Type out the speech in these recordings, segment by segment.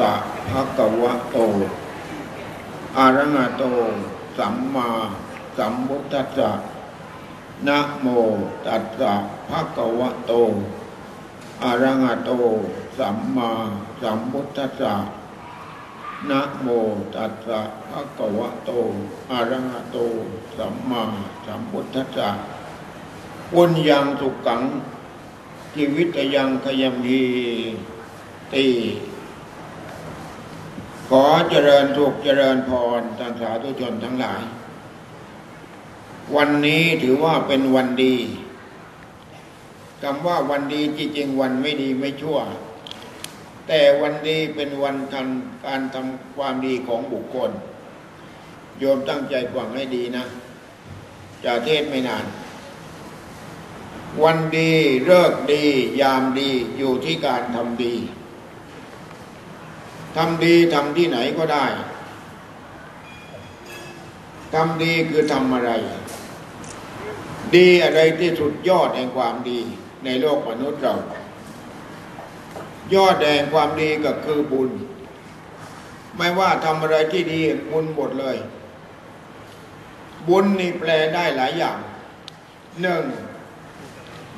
สะภะคะวะโตอะระหะโต สัมมาสัมพุทธัสสะนะโมตัสสะภะคะวะโตอะระหะโต สัมมาสัมพุทธัสสะนะโมตัสสะภะคะวะโตอะระหะโต สัมมาสัมพุทธัสสะปุญญังสุขังชีวิตยังขยมพีตี ขอเจริญสุขเจริญพรท่านสาธุชนทั้งหลาย วันนี้ถือว่าเป็นวันดีคำว่าวันดีจริงๆวันไม่ดีไม่ชั่ว แต่วันดีเป็นวันทันการทำความดีของบุคคล โยมตั้งใจฟังให้ดีนะ จะเทศไม่นาน วันดีเลิกดี ยามดีอยู่ที่การทำดี ทำดีทำที่ไหนก็ได้ทำดีคือทำอะไร ดีอะไรที่สุดยอดแห่งความดีในโลกมนุษย์เรา ยอดแห่งความดีก็คือบุญ ไม่ว่าทำอะไรที่ดีบุญหมดเลย บุญนี่แปลได้หลายอย่างหนึ่ง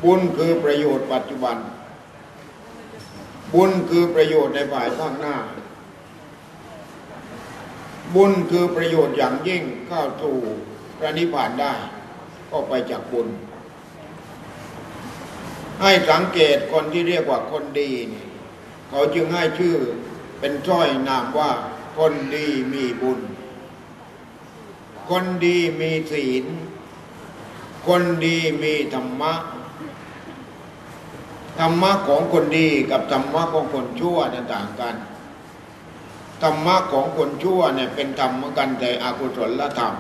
บุญคือประโยชน์ปัจจุบัน บุญคือประโยชน์ในฝ่ายข้างหน้า บุญคือประโยชน์อย่างยิ่งเข้าสู่พระนิพพานได้ ก็ไปจากบุญ ให้สังเกตคนที่เรียกว่าคนดีนี่เขาจึงให้ชื่อเป็นช้อยนามว่า คนดีมีบุญ คนดีมีศีล คนดีมีธรรมะธรรมะของคนดีกับธรรมะของคนชั่วนั้นต่างกัน ธรรมะของคนชั่วเนี่ยเป็นธรรมเหมือนกันแต่อกุศลธรรม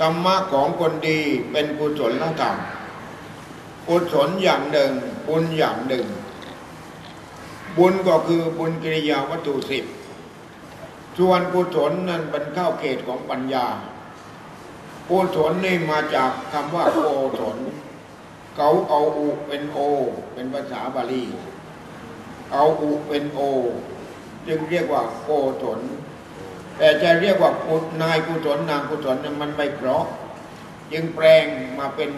ธรรมะของคนดีเป็นกุศลธรรมกุศลอย่างหนึ่งบุญอย่างหนึ่ง บุญก็คือบุญกิริยาวัตถุสิบส่วนกุศลนั้นเป็นข้าวเขตของปัญญากุศลนี่มาจากคำว่าโกศลเขาเอาอุเป็นโอ เป็นภาษาบาลีเอาอุเป็นโอ จึงเรียกว่าโกศลแต่จะเรียกว่ากุนายกุศลนางกุศลมันไม่เพราะ จึงแปลงมาเป็น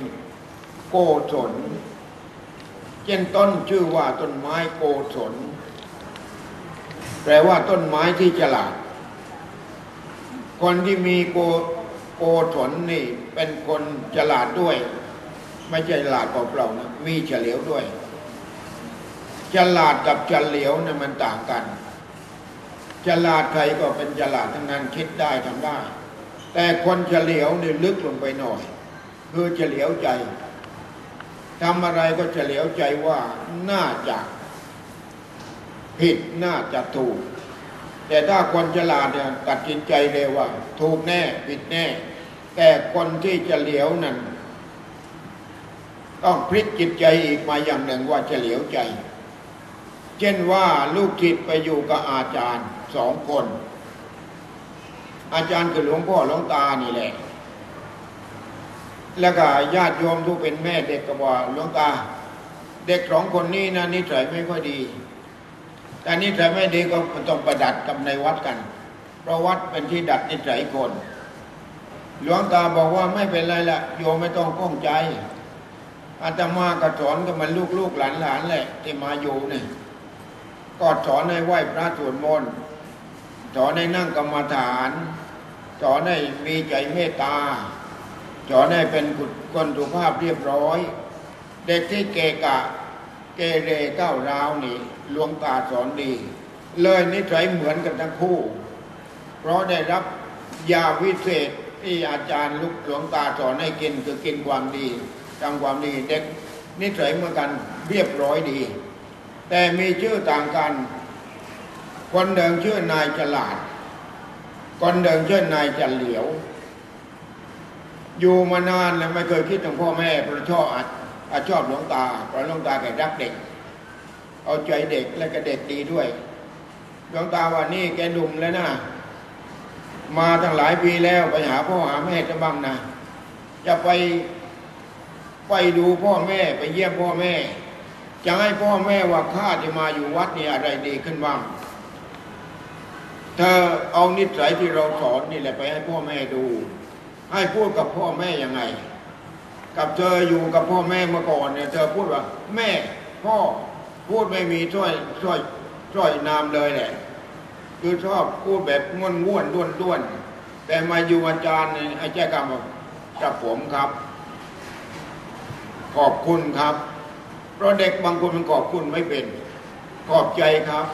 โกศลเช่นต้นชื่อว่าต้นไม้โกศลแปลว่าต้นไม้ที่ฉลาด คนที่มีโกโกศลนี่ เป็นคนฉลาดด้วย ไม่ใช่ฉลาดเปล่าๆนะมีเฉลียวด้วยฉลาดกับเฉลียวนะ่ะมันต่างกัน ฉลาดใครก็เป็นฉลาดทั้งนั้นคิดได้ทำได้ แต่คนเฉลียวเนี่ยลึกลงไปหน่อย คือเฉลียวใจทำอะไรก็เฉลียวใจว่าน่าจะผิดน่าจะถูก แต่ถ้าคนฉลาดเนี่ยตัดสินใจเลยว่า ถูกแน่ผิดแน่ แต่คนที่เฉลียวนั้นต้องพลิกจิตใจอีกมาอย่างหนึ่งว่าเฉลียวใจ เช่นว่าลูกจิตไปอยู่กับอาจารย์ สองคน อาจารย์คือหลวงพ่อหลวงตานี่แหละ แล้วก็ญาติโยมทุกเป็นแม่เด็กก็บอกหลวงตา เด็กสองคนนี้นะนิสัยไม่ค่อยดีแต่นิสัยไม่ดีก็ต้องประดัดกับในวัดกัน เพราะวัดเป็นที่ดัดนิสัยคน หลวงตาบอกว่าไม่เป็นไรละโยมไม่ต้องก้องใจอาตมากระสอนกับมันลูกๆหลานๆแหละที่มาอยู่เนี่ยก็สอนให้ไหว้พระสวดมนต์ สอนให้นั่งกรรมฐาน สอนให้มีใจเมตตา สอนให้เป็นคนสุภาพเรียบร้อย เด็กที่เกกะ เกเรก้าวร้าวนี่หลวงตาสอนดี เลยนิสัยเหมือนกันทั้งคู่ เพราะได้รับยาวิเศษที่อาจารย์ลูกหลวงตาสอนให้กินคือกินความดีทำความดีเด็กนิสัยเหมือนกันเรียบร้อยดี แต่มีชื่อต่างกัน คนเดิมชื่อนายฉลาด คนเดิมชื่อนายจันเหลียว อยู่มานานแล้วไม่เคยคิดถึงพ่อแม่เพราะชอบอาชอบหลวงตาเพราะหลวงตาแกรักเด็ก เอาใจเด็กและก็เด็กดีด้วยหลวงตาว่านี่แกดุมแล้วนะมาตั้งหลายปีแล้วไปหาพ่อหาแม่จะบ้างนะจะไปไปดูพ่อแม่ไปเยี่ยมพ่อแม่ จะให้พ่อแม่ว่าข้าจะมาอยู่วัดนี่อะไรดีขึ้นบ้าง เธอเอานิสัยที่เราสอนนี่แหละไปให้พ่อแม่ดู ให้พูดกับพ่อแม่ยังไง กับเธออยู่กับพ่อแม่เมื่อก่อนเนี่ยเธอพูดว่า แม่พ่อพูดไม่มีช่วยช่วยช่วยนามเลยแหละคือชอบพูดแบบง่วนง่วนด้วนด้วนแต่มาอยู่อาจารย์ไอ้แจ้กรรมกับผมครับ ขอบคุณครับ เพราะเด็กบางคนมันขอบคุณไม่เป็น ขอบใจครับ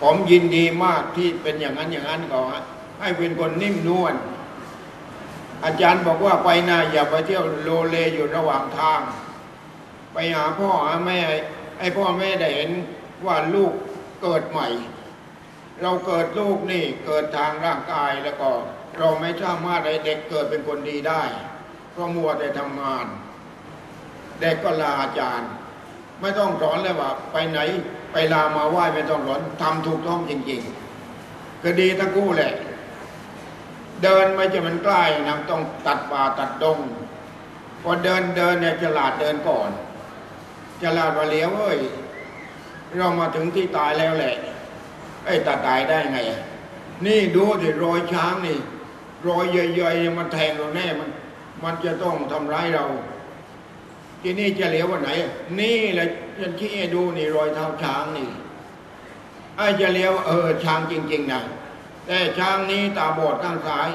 ผมยินดีมากที่เป็นอย่างนั้นอย่างนั้นก่อนให้เป็นคนนิ่มนวลอาจารย์บอกว่าไปนาอย่าไปเที่ยวโลเลอยู่ระหว่างทาง ไปหาพ่อหาแม่ให้พ่อแม่ได้เห็นว่าลูกเกิดใหม่ เราเกิดลูกนี่เกิดทางร่างกายแล้วก็ เราไม่สามารถให้เด็กเกิดเป็นคนดีได้เพราะมัวแต่ทำงาน เด็กก็ลาอาจารย์ ไม่ต้องสอนเลยว่าไปไหน ไปลามาไหว้ไม่ต้องสอนทำถูกต้องจริงๆก็ดีทั้งคู่แหละ เดินไม่จะมันใกล้นะต้องตัดป่าตัดดงพอเดินเดินเนี่ยฉลาดเดินก่อนฉลาดว่าเลี้ยวเอ้ยเรามาถึงที่ตายแล้วแหละไอ้ตาตายได้ไง นี่ดูสิรอยช้างนี่ รอยใหญ่ๆมันแทงเราแน่มัน มันจะต้องทำร้ายเรา ที่นี่จะเหลียววันไหน นี่แหละฉันชี้ให้ดูนี่รอยเท้าช้างนี่ไอ้จะเลี้ยวเออช้างจริง ๆนะแต่ช้างนี้ตาบอดข้างซ้าย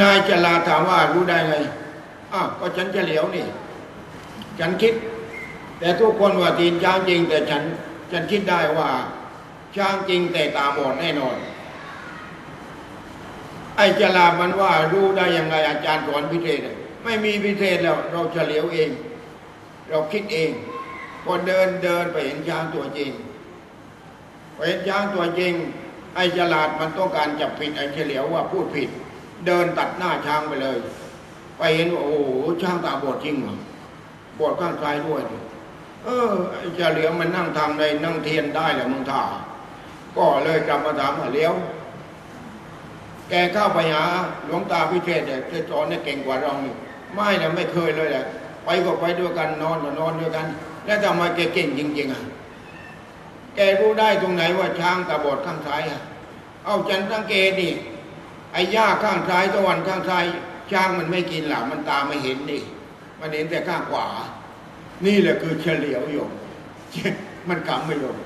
นายจลาถามว่ารู้ได้ไงอ้าวก็ฉันจะเหลียวนี่ ฉันคิด แต่ทุกคนว่าตีนช้างจริง แต่ฉัน ฉันคิดได้ว่า ช้างจริงแต่ตาบอดแน่นอนไอ้จลามันว่ารู้ได้ยังไงอาจารย์สอนพิเศษ ไม่มีพิเศษแล้ว เราเฉลียวเอง เราคิดเองพอเดินเดินไปเห็นช้างตัวจริงไปเห็นช้างตัวจริง ไอ้ฉลาดมันต้องการจับผิดไอ้เฉลียวว่าพูดผิด เดินตัดหน้าช้างไปเลย ไปเห็นว่าโอ้โหช้างตาบอดจริงเหรอบอดข้างซ้ายด้วยเออไอ้เฉลียวมันนั่งทำในนั่งเทียนได้แหละมึงท่าก็เลยกลับมาถามาเลี้ยว แกเข้าไปหาหลวงตาพิเศษเนี่ยจะสอนเนี่ยเก่งกว่าเรานี่ ไม่นะไม่เคยเลยแหละไปก็ไปด้วยกันนอนก็นอนด้วยกัน แล้วทำไมแกเก่งจริง ๆอะแกรู้ได้ตรงไหนว่าช้างตาบอดข้างซ้ายอะ เอาจันสังเกตดิไอ้หญ้าข้างซ้ายตะวันข้างซ้ายช้างมันไม่กินหล่ะมันตาไม่เห็นดิมันเห็นแต่ข้างขวา นี่แหละคือเฉลียวโยมมันกำไม่ลง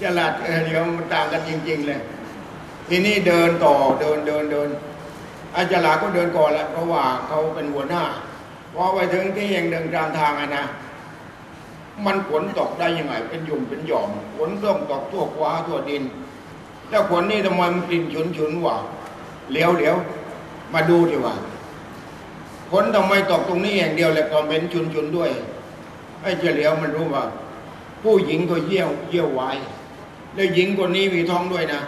ฉลาดเฉลียวมันต่างกันจริง ๆ เลย ทีนี้เดินต่อเดินเดินเดิน อาจลาก็เดินก่อนแล้วเพราะว่าเขาเป็นหัวหน้าพอไปถึงที่ยังเดินกางทางอะนะมันฝนตกได้ยังไง เป็นหยุ่มเป็นหย่อมฝนร่มตกทั่วฟ้าทั่วดิน แล้วฝนนี่ทำไมมันกลิ่นฉุนฉุนวะเหลียวเหลียวมาดูดีว่าฝนทำไมตกตรงนี้อย่างเดียวแล้วก็เป็นฉุนฉุนด้วยไอ้เฉลียวมันรู้ว่า ผู้หญิงก็เยี่ยวเยี่ยวไว้แล้วหญิงคนนี้มีท้องด้วยนะ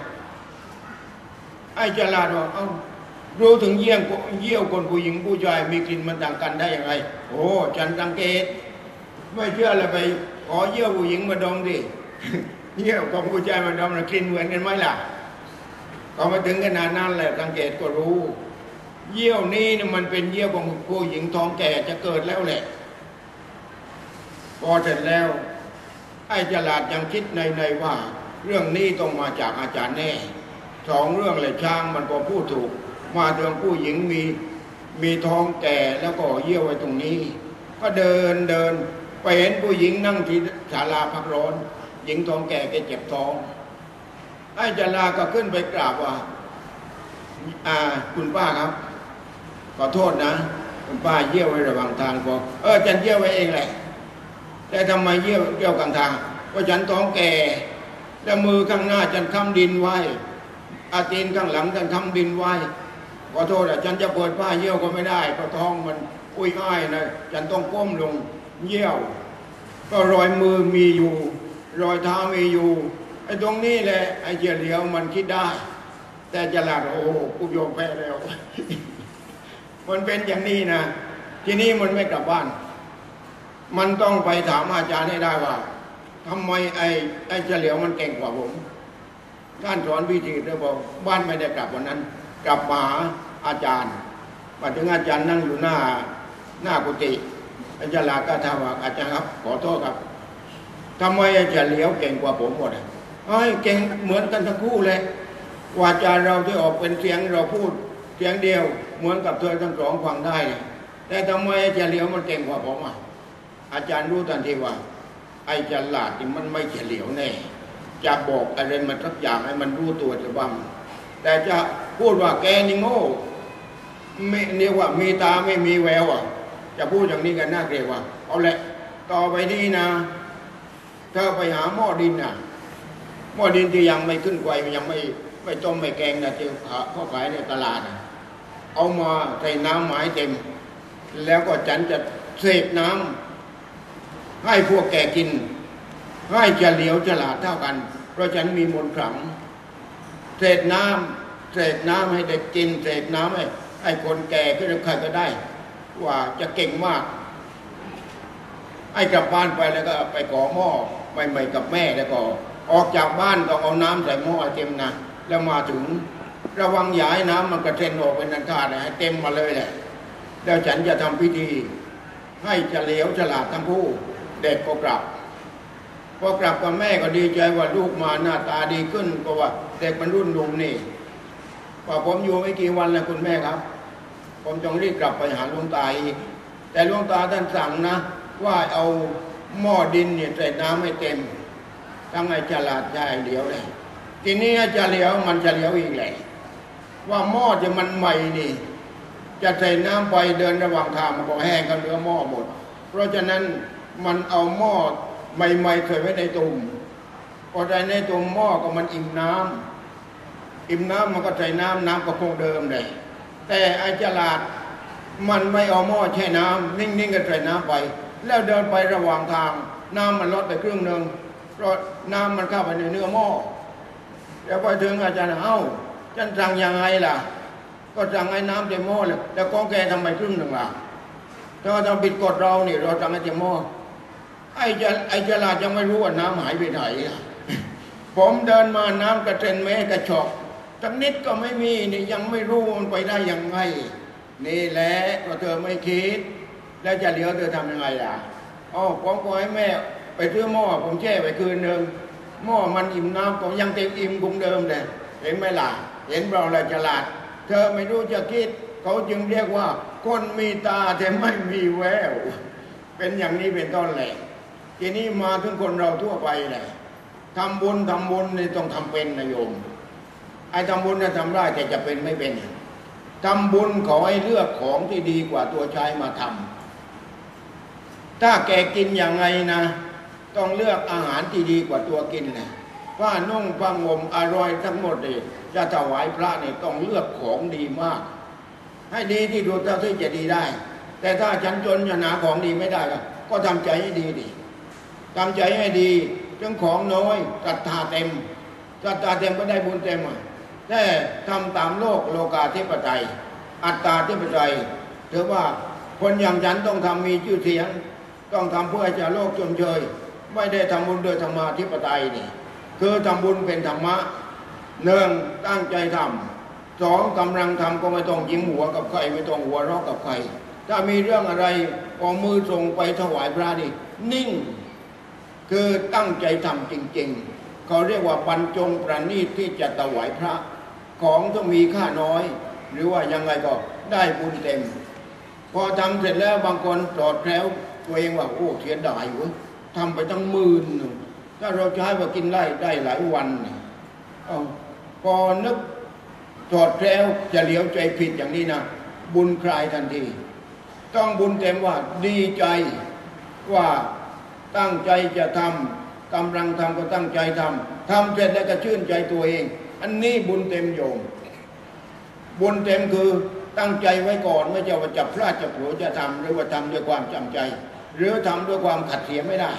ไอ้เจลาดว่าเอ้า รู้ถึงเยี่ยงเยี่ยวคนผู้หญิงผู้ชายมีกลิ่นมันต่างกันได้ยังไงโอ้ฉันสังเกต ไม่เชื่อเลยไปขอเยี่ยวผู้หญิงมาดมดิเยี่ยวของผู้ชายมาดมกลิ่นเหมือนกันไหมล่ะก็มาถึงขนาดนั้นแหละสังเกตก็รู้ เยี่ยวนี้เนี่ยมันเป็นเยี่ยวของผู้หญิงท้องแก่จะเกิดแล้วแหละ พอเสร็จแล้ว ไอ้จลาดยังคิดในในว่า เรื่องนี้ต้องมาจากอาจารย์แน่สองเรื่องเลยช้างมันก็พูดถูก มาเจองผู้หญิงมีมีท้องแก่แล้วก็เยี่ยวไว้ตรงนี้ ก็เดินเดินไปเห็นผู้หญิงนั่งที่ศาลาพักร้อน หญิงท้องแก่แกเจ็บท้องไอ้จาราก็ขึ้นไปกราบว่าอ่าคุณป้าครับ ขอโทษนะ คุณป้าเยี่ยวไว้ระหว่างทางบอกเออฉันเยี่ยวไว้เองแหละแต่ทำไมเยี่ยวเยี่ยวกลางทางเพราะฉันท้องแก่แล้วมือข้างหน้าฉันค้ำดินไว้อาตีนข้างหลังฉันค้ำดินไว้ ขอโทษอะฉันจะเปิดผ้าเยี่ยวก็ไม่ได้เพราะท้องมันอุ้ยอ้ายนะฉันต้องก้มลงเยี่ยว ก็รอยมือมีอยู่ รอยเท้ามีอยู่ไอ้ตรงนี้แหละไอ้เจียเหลียวมันคิดได้ แต่จะหลัดโอ้กูโยมแพ้แล้ว มันเป็นอย่างนี้นะทีนี้มันไม่กลับบ้าน มันต้องไปถามอาจารย์ให้ได้ว่าทำไมไอ้ไอ้เฉลียวมันเก่งกว่าผมท่านสอนวิธีเลยบอกบ้านไม่ได้กลับวันนั้น กลับมา อาจารย์มาถึงอาจารย์นั่งอยู่หน้าหน้ากุฏิอาจารย์ลาก็ถามว่าอาจารย์ครับ ขอโทษครับทำไมไอ้เลี้ยวเก่งกว่าผมหมดเอ้ยเก่งเหมือนกันทั้งคู่เลยวาจาเราที่ออกเป็นเสียงเราพูดเสียงเดียว เหมือนกับเธอทั้งสองฟังได้เนี่ยแต่ทำไมอาจะเลี้ยวมันเก่งกว่าผมอะอาจารย์รู้ทันทีว่าไอ้จะลาดนี่มันไม่เฉลียวแน่ จะบอกอะไรมันสักอย่างให้มันรู้ตัวจะบ้างแต่จะพูดว่าแกนี่โง่ ไม่เรียกว่ามีตาไม่มีแววอะ จะพูดอย่างนี้กันน่าเกลียดว่า เอาละ ต่อไปนี้นะเธอไปหาหม้อดินน่ะหม้อดินที่ยังไม่ขึ้นไฟยังไม่ไม่ต้มไม่แกงนะที่เขาขายในตลาดนะเอามาใส่น้ำหมายเต็ม แล้วก็ฉันจะเสกน้ำให้พวกแกกิน ให้เฉลียวฉลาดเท่ากัน เพราะฉันมีมนต์ขลังเสกน้ำเสกน้ำให้เด็กกินเสกน้ำให้ ให้คนแก่ขึ้นใครก็ได้ ว่าจะเก่งมากให้กลับบ้านไปแล้วก็ไปขอหม้อใหม่ๆกับแม่แล้วก็ออกจากบ้านต้องเอาน้ำใส่หม้อเต็มนะแล้วมาถึงระวังยาให้น้ำมันกระเซ็นออกเป็นนันขาดนะให้เต็มมาเลยแหละแล้วฉันจะทำพิธี ให้จะเฉลียวฉลาดทั้งคู่เด็กก็กลับพอกลับกับแม่ก็ดีใจว่าลูกมาหน้าตาดีขึ้นเพราะว่าเด็กมันรุ่นลุงนี่พอผมอยู่ไม่กี่วันแล้วคุณแม่ครับ ผมจงรีบกลับไปหาหลวงตาอีก แต่หลวงตาท่านสั่งนะ ว่าเอาหม้อดินเนี่ยใส่น้ำให้เต็ม ทั้งไอ้ฉลาดใจเดียวเลย ทีนี้จะเหลียวมันจะเหลียวอีกแหละว่าหม้อจะมันใหม่นี่ จะใส่น้ำไปเดินระหว่างทางมันก็แห้งกันเหลือหม้อหมด เพราะฉะนั้นมันเอาหม้อใหม่ๆใส่ไว้ในตุ่มพอใส่ในตุ่มหม้อก็มันอิ่มน้ำอิ่มน้ำมันก็ใส่น้ำน้ำก็คงเดิมเลย แต่ไอ้ฉลาดมันไม่เอาหม้อแช่น้ำนิ่งๆก็ใส่น้ำไป แล้วเดินไประหว่างทาง น้ำมันลดไปครึ่งหนึ่งเพราะน้ำมันเข้าไปในเนื้อหม้อแล้วไปถึงอาจารย์เอ้าฉันสั่งยังไงล่ะ ก็สั่งให้น้ำเต็มหม้อเลยแล้วก็แกทำไมครึ่งหนึ่งล่ะถ้าเราปิดกฎเราเนี่ยเราสั่งให้เต็มหม้อไอ้จะไอ้ฉลาดยังไม่รู้ว่าน้ำหายไปไหนผมเดินมาน้ำกระเซ็นแม่กระชอก ทั้งนิดก็ไม่มีนี่ยังไม่รู้มันไปได้ยังไง นี่แหละก็เธอไม่คิด แล้วจะเหลียวเธอทำยังไงล่ะอ๋อผมก็ให้แม่ ไปซื้อหม้อผมแช่ไปคืนหนึ่งหม้อมันอิ่มน้ำก็ยังเต็มอิ่มคงเดิมเลยเห็นไหมล่ะ เห็นเราเลยฉลาด เธอไม่รู้จะคิด เขาจึงเรียกว่า คนมีตาแต่ไม่มีแวว เป็นอย่างนี้เป็นต้นแหละทีนี้มาถึงคนเราทั่วไปแหละทำบุญทำบุญนี่ต้องทำเป็นนะโยม อ้ทำบุญน่ะทำได้แต่จะเป็นไม่เป็นทำบุญขอให้เลือกของที่ดีกว่าตัวใช้มาทำถ้าแกกินอย่างไงนะ ต้องเลือกอาหารที่ดีกว่าตัวกินนะผ้านุ่งผ้างมอร่อยทั้งหมดเลยจะถวายพระเนี่ยต้องเลือกของดีมาก ให้ดีที่ดูเท่าที่จะดีได้ แต่ถ้าฉันจนจะหาของดีไม่ได้ก็ทำใจให้ดีดีทำใจให้ดีจังของน้อยศรัทธาเต็มศรัทธาเต็มก็ได้บุญเต็ม แต่ทำตามโลกโลกาธิปไตย อัตตาธิปไตยถือว่าคนอย่างฉันต้องทำมีชื่อเสียง ต้องทำเพื่อจะโลกชมเชยไม่ได้ทำบุญโดยธรรมาธิปไตยนี่คือทำบุญเป็นธรรมะหนึ่งตั้งใจทำสองกำลังทำก็ไม่ต้องยิ้มหัวกับใครไม่ต้องหัวเราะกับใคร ถ้ามีเรื่องอะไรก็มือส่งไปถวายพระนี่นิ่ง คือตั้งใจทำจริง ๆ เขาเรียกว่าบรรจงประณีตที่จะถวายพระ ของต้องมีค่าน้อย หรือว่ายังไงก็ได้บุญเต็ม พอทำเสร็จแล้วบางคนตอดแล้วตัวเองว่าโอ้เสียดายเว้ยทำไปตั้งหมื่นถ้าเราใช้ว่ากินได้ได้หลายวันอพอนึกตอดแล้วจะเหลียวใจผิดอย่างนี้นะบุญคลายทันที ต้องบุญเต็มว่าดีใจว่าตั้งใจจะทำกำลังทำก็ตั้งใจทำทำเสร็จแล้วก็ชื่นใจตัวเอง อันนี้บุญเต็มโยม บุญเต็มคือตั้งใจไว้ก่อนไม่จะว่าจะพลาดจะเผลอจะทำหรือว่าทำด้วยความจำใจ หรือทำด้วยความขัดเสียไม่ได้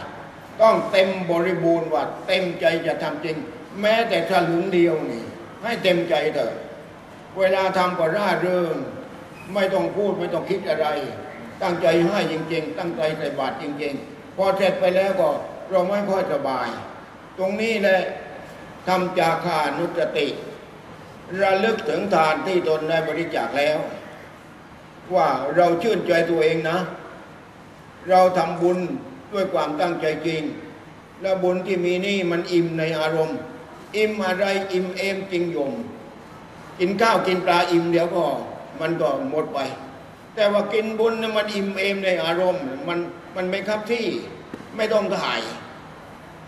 ต้องเต็มบริบูรณ์ว่าเต็มใจจะทำจริง แม้แต่ถลึงเดียวนี่ ให้เต็มใจเถอะเวลาทำก็ร่าเริงไม่ต้องพูดไม่ต้องคิดอะไร ตั้งใจให้จริง ๆ ตั้งใจใส่บาตรจริง ๆ พอเสร็จไปแล้วก็เราไม่ค่อยสบาย ตรงนี้แหละ ทำจาคานุสติ ระลึกถึงทานที่ตนได้บริจาคแล้ว ว่าเราชื่นใจตัวเองนะ เราทำบุญด้วยความตั้งใจจริง และบุญที่มีนี่มันอิ่มในอารมณ์ อิ่มอะไรอิ่มเอมจริงยม กินข้าวกินปลาอิ่มเดี๋ยวก็มันก็หมดไป แต่ว่ากินบุญนะมันอิ่มเอมในอารมณ์ มันมันไม่ครับที่ไม่ต้องถ่าย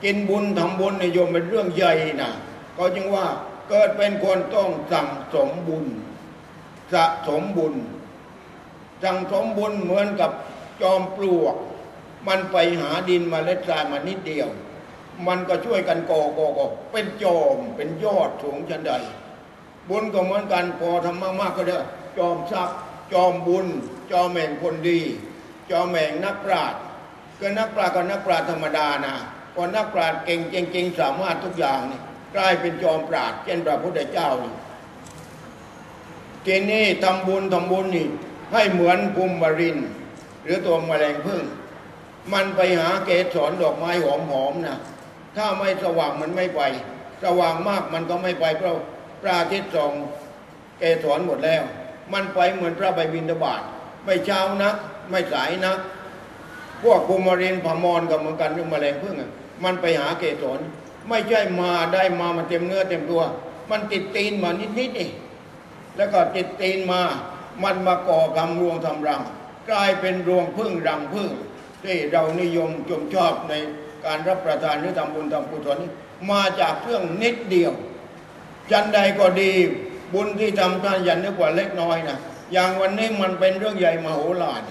กินบุญทำบุญในโยมเป็นเรื่องใหญ่นะก็จึงว่าเกิดเป็นคนต้องสั่งสมบุญ สะสมบุญ สั่งสมบุญเหมือนกับจอมปลวก มันไปหาดินมาเล็ดทรายมานิดเดียว มันก็ช่วยกันก่อก่อก่อเป็นจอมเป็นยอดสูงชันใด บุญก็เหมือนกันพอทำมากๆก็ได้จอมทรัพย์จอมบุญ จอมแห่งคนดี จอมแห่งนักปราชญ์ก็นักปราชญ์ก็นักปราชญ์ธรรมดานะ พอนักปราชญ์เก่งจริงๆสามารถทุกอย่างนี่กลายเป็นจอมปราชญ์เช่นพระพุทธเจ้านี่ทีนี้ทำบุญทำบุญนี่ ให้เหมือนภูมิบริน หรือตัวแมลงพึ่ง มันไปหาเกสรดอกไม้หอมๆนะถ้าไม่สว่างมันไม่ไป สว่างมากมันก็ไม่ไปเพราะพระอาทิตย์ส่องเกสรหมดแล้ว มันไปเหมือนพระใบบินทบาทไม่เช้านักไม่สายนักพวกภูมิรินพมรกับเหมือนกันเรื่องแมลงพึ่งอะ มันไปหาเกสรไม่ใช่มาได้มามันเต็มเนื้อเต็มตัว มันติดตีนมานิดๆนี่แล้วก็ติดตีนมา มันมาก่อกำรวงทำรัง กลายเป็นรวงพึ่งรังพึ่งที่เรานิยมชมชอบในการรับประทานหรือทำบุญทำกุศลนี้มาจากเครื่องนิดเดียว จันใดก็ดีบุญที่ทำท่านยันนึกว่าเล็กน้อยนะอย่างวันนี้มันเป็นเรื่องใหญ่มโหฬาร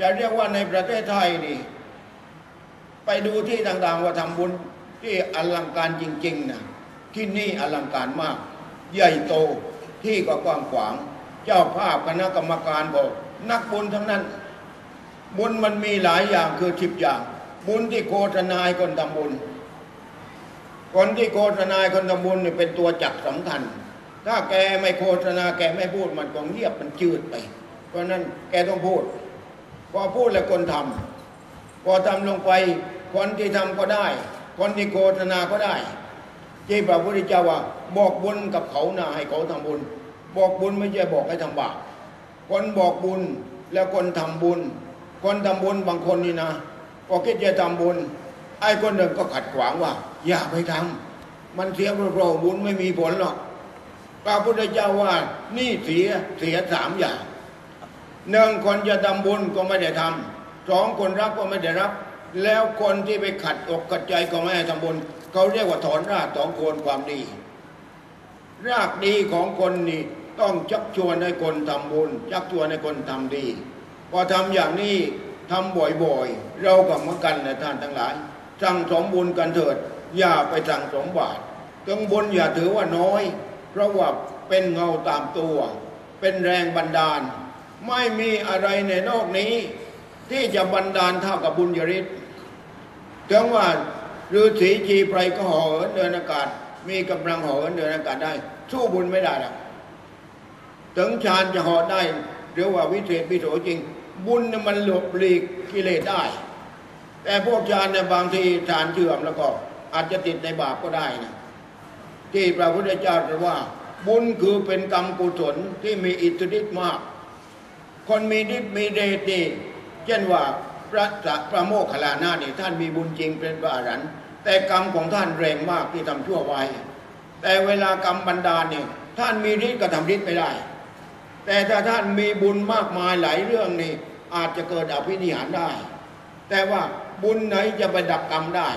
จะเรียกว่าในประเทศไทยนี่ ไปดูที่ต่างๆว่าทำบุญที่อลังการจริงๆนะที่นี่อลังการมาก ใหญ่โตที่ก็กว้างขวาง เจ้าภาพคณะกรรมการบอกนักบุญทั้งนั้น บุญมันมีหลายอย่างคือสิบอย่าง บุญที่โฆษณาให้คนทำบุญ คนที่โฆษณาให้คนทำบุญเนี่ยเป็นตัวจักสำคัญ ถ้าแกไม่โฆษณาแกไม่พูดมันก็เงียบมันจืดไป เพราะฉะนั้นแกต้องพูด พอพูดแล้วคนทำ พอทำลงไปคนที่ทำก็ได้ คนที่โฆษณาก็ได้ที่พระพุทธเจ้าว่า บอกบุญกับเขานาให้เขาทำบุญ บอกบุญไม่ใช่บอกให้ทำบาปคนบอกบุญแล้วคนทำบุญ คนทำบุญบางคนนี่นะพอคิดจะทำบุญ ไอ้คนหนึ่งก็ขัดขวางว่า อย่าไปทำมันเสียเปล่าบุญไม่มีผลหรอกพระพุทธเจ้าว่านี่เสียเสียสามอย่างหนึ่งคนจะทำบุญก็ไม่ได้ทำ สองคนรับก็ไม่ได้รับ แล้วคนที่ไปขัดอกขัดใจก็ไม่ให้ทำบุญเขาเรียกว่าถอนรากถอนโคนความดี รากดีของคนนี่ต้องชักชวนให้คนทำบุญชักชวนให้คนทำดี พอทำอย่างนี้ทำบ่อยๆ เรากับเมือนกันนะท่านทั้งหลาย สั่งสมบุญกันเถิด อย่าไปสั่งสมบาทตึงบุญอย่าถือว่าน้อย เพราะว่าเป็นเงาตามตัว เป็นแรงบันดาล ไม่มีอะไรในโลกนี้ ที่จะบันดาลเท่ากับบุญยริศถึงว่าฤาษีจีไพรก็ห่อเหินเดินอากาศ มีกำลังห่อเหินเดินอากาศได้ สู้บุญไม่ได้หรอกถึงฌานจะห่อได้หรือว่าวิเศษวิโสจริง บุญมันหลบหลีกกิเลสได้ แต่พวกฌานเนี่ยบางทีฌานเชื่อมแล้วก็ อาจจะติดในบาปก็ได้นะที่พระพุทธเจ้าตรัสว่า บุญคือเป็นกรรมกุศลที่มีอิทธิฤทธิ์มาก คนมีฤทธิ์มีเดชนี่ เช่นว่าพระสัพระโมคคัลลานะนี่ท่านมีบุญจริงเป็นพระอรหันต์แต่กรรมของท่านแรงมากที่ทำชั่วไว้ แต่เวลากรรมบันดาลเนี่ยท่านมีฤทธิ์ก็ทำฤทธิ์ไม่ได้ แต่ถ้าท่านมีบุญมากมายหลายเรื่องนี่อาจจะเกิดอภินิหารได้ แต่ว่าบุญไหนจะไปดับกรรมได้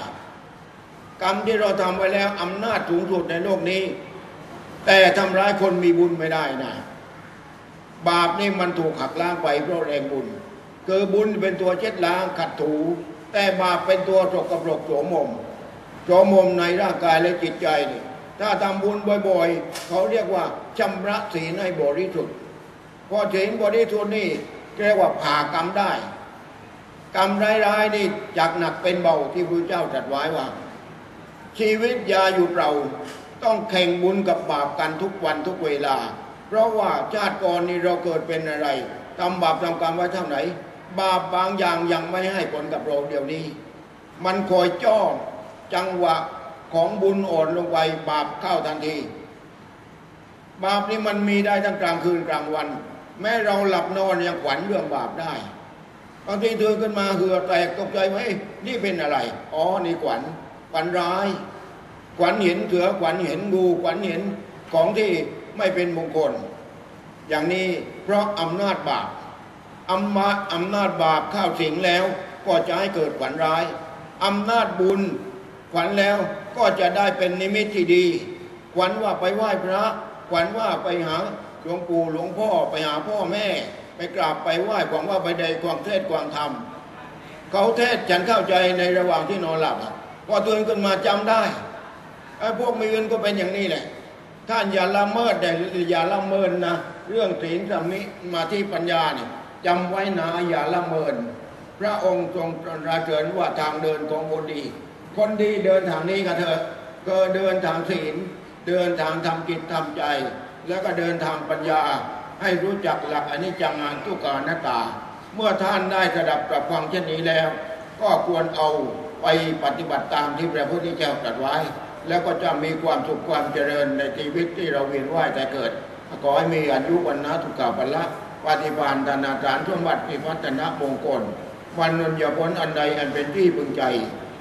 กรรมที่เราทำไว้แล้วอำนาจสูงสุดในโลกนี้ แต่ทำร้ายคนมีบุญไม่ได้นะบาปนี่มันถูกหักล้างไปเพราะแรงบุญ คือบุญเป็นตัวเช็ดล้างขัดถู แต่บาปเป็นตัวตกกระปรกโสมมโสมมในร่างกายและจิตใจนี่ถ้าทำบุญบ่อยๆ เขาเรียกว่าชำระศีลให้บริสุทธิ์พอศีลบริสุทธิ์นี่เรียกว่าผ่ากรรมได้ กรรมร้ายๆนี่จากหนักเป็นเบาที่พระเจ้าตรัสไว้ว่า ชีวิตยาอยู่เปล่าต้องแข่งบุญกับบาปกันทุกวันทุกเวลา เพราะว่าชาติก่อนนี้เราเกิดเป็นอะไรทำบาปทำกรรมไว้เท่าไหน บาปบางอย่างยังไม่ให้ผลกับเราเดี๋ยวนี้ มันคอยจ้องจังหวะของบุญอ่อนลงไปบาปเข้าทันที บาปนี่มันมีได้ทั้งกลางคืนกลางวัน แม้เราหลับนอนยังขวัญเรื่องบาปได้บางทีเธอขึ้นมาเหือแตกตกใจไหมนี่เป็นอะไร อ๋อนี่ขวัญขวัญร้ายขวัญเห็นเสือขวัญเห็นงูขวัญเห็นของที่ไม่เป็นมงคล อย่างนี้เพราะอำนาจบาป อำมาอำนาจบาปเข้าสิงแล้วก็จะให้เกิดขวัญร้ายอำนาจบุญขวัญแล้วก็จะได้เป็นนิมิตที่ดีขวัญว่าไปไหว้พระขวัญว่าไปหาหลวงปู่หลวงพ่อไปหาพ่อแม่ ไปกราบไปไหว้หวังว่าไปใดกวางเทศกวางธรรมเขาเทศฉันเข้าใจในระหว่างที่นอนหลับพอตื่นขึ้นมาจำได้ไอ้พวกมีเงินก็เป็นอย่างนี้แหละท่านอย่าละเมิดแต่อย่าละเมินนะเรื่องศีลสมิมาที่ปัญญาเนี่ย จำไว้นะอย่าละเมิน พระองค์ทรงตราเสริญว่าทางเดินของคนดี คนดีเดินทางนี้กันเถอะก็เดินทางศีล เดินทางทำกิจทำใจ แล้วก็เดินทางปัญญา ให้รู้จักหลักอนิจจังงานทุกขานัตา เมื่อท่านได้สดับกับฟังเช่นนี้แล้ว ก็ควรเอาไปปฏิบัติตามที่พระพุทธเจ้าตรัสไว้ แล้วก็จะมีความสุขความเจริญในชีวิตที่เราเวียนว่ายแต่เกิดขอให้มีอายุวันนะทุกกาปัลละ ปฏิบานธนาการสมบัติพิพัฒนามงคลวันนนยผลอันใดอันเป็นที่พึงใจ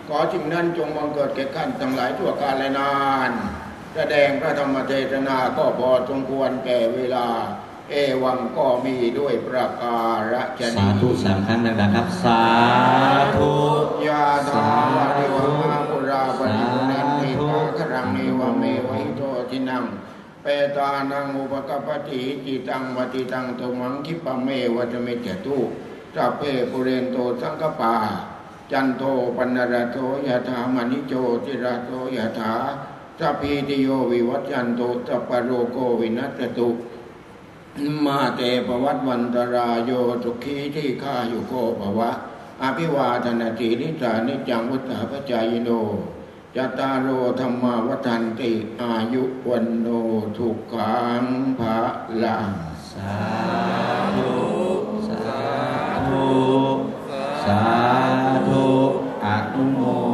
ขอสิ่งนั้นจงบังเกิดแก่ข้านทั้งหลายทั่วกาลนาน แสดงพระธรรมเทศนาก็พอสมควรแก่เวลา เอวังก็มีด้วยประการฉสานี้สาธุสามครั้งดังๆครับ สาธุยาธาวาริวังอาปุราปริ ตานังอุปกปปติจิตังวติตังตุมังคิปะเมวัจเมจตุสัพเพปุเรนโตสังกปา จันโทปันรโทยะถามณิโจติระโทยะถาสัพพีติโยวิวัจจันโตสัพพโรโกวินัสตุมาเตปวัตวันตรายโยสุขีที่ข้าอยู่โกภวะ อภิวาทนาทีนิสานิจังวุฒาปจายโน จตารโรธรรมวัฏันติอายุวันโนทุกขังภะลังสาธุสาธุสาธุอนุโม